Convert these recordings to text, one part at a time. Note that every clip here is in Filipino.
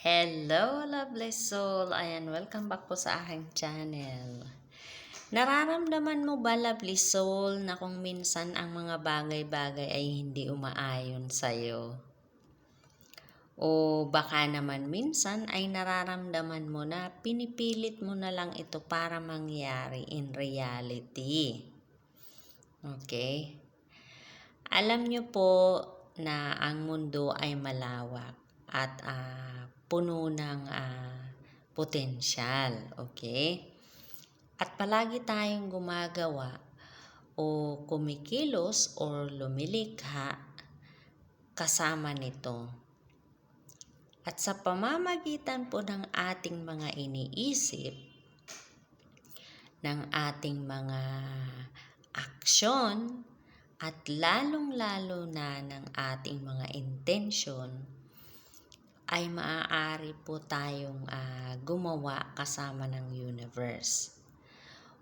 Hello, lovely soul! Ayan, welcome back po sa aking channel. Nararamdaman mo ba, lovely soul, na kung minsan ang mga bagay-bagay ay hindi umaayon sa'yo? O baka naman minsan ay nararamdaman mo na pinipilit mo na lang ito para mangyari in reality. Okay? Alam nyo po na ang mundo ay malawak at ah, puno ng ah, potensyal. Okay? At palagi tayong gumagawa o kumikilos or lumilikha kasama nito. At sa pamamagitan po ng ating mga iniisip, ng ating mga aksyon, at lalong-lalo na ng ating mga intention, ay maaari po tayong ah, gumawa kasama ng universe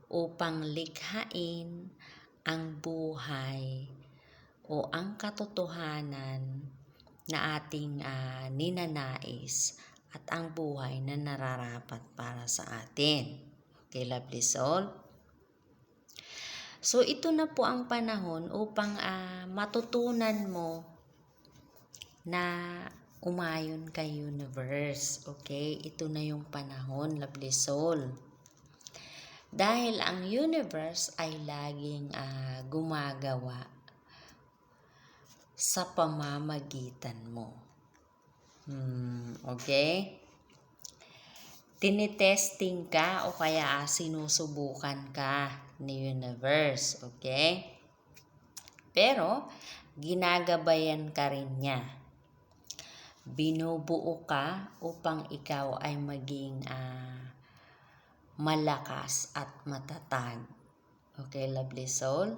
upang likhain ang buhay o ang katotohanan na ating ah, ninanais at ang buhay na nararapat para sa atin. Okay, lovely soul? So, ito na po ang panahon upang ah, matutunan mo na umayon kay universe. Okay? Ito na yung panahon, lovely soul. Dahil ang universe ay laging ah, gumagawa sa pamamagitan mo. Hmm, okay? Tinitesting ka o kaya sinusubukan ka ni universe, okay? Pero, ginagabayan ka rin niya. Binubuo ka upang ikaw ay maging ah, malakas at matatag. Okay, lovely soul?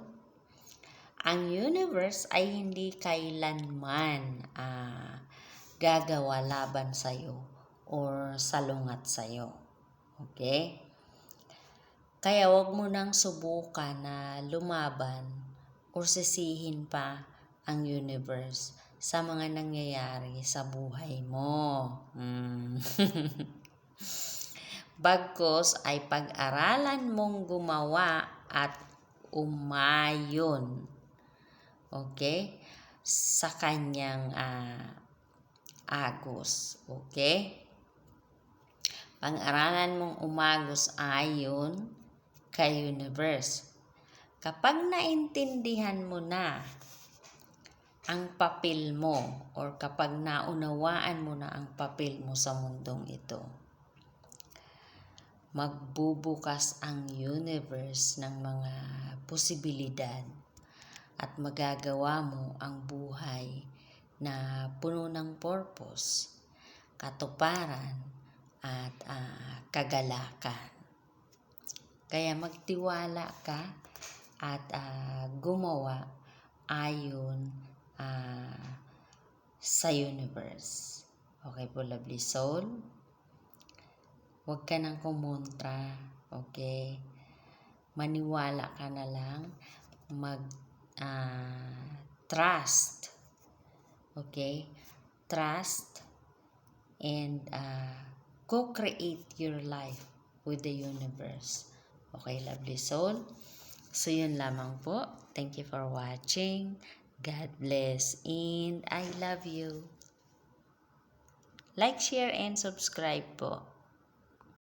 Ang universe ay hindi kailanman ah, gagawa laban sa'yo or salungat sa'yo. Okay? Kaya wag mo nang subukan na lumaban or sisihin pa ang universe sa mga nangyayari sa buhay mo. Mm. Bagkos ay pag-aralan mong gumawa at umayon. Okay? Sa kanyang ah, agos. Okay? Pang-aralan mong umagos ayon kay universe. Kapag naintindihan mo na ang papel mo or kapag naunawaan mo na ang papel mo sa mundong ito, magbubukas ang universe ng mga posibilidad at magagawa mo ang buhay na puno ng purpose, katuparan, at uh, kagalakan. Kaya magtiwala ka at uh, gumawa ayon uh, sa universe. Okay po, lovely soul? Huwag ka nang kumontra. Okay? Maniwala ka na lang. Mag uh, trust. Okay? Trust and uh, co-create your life with the universe. Okay, lovely soul? So, yun lamang po. Thank you for watching. God bless and I love you. Like, share, and subscribe po.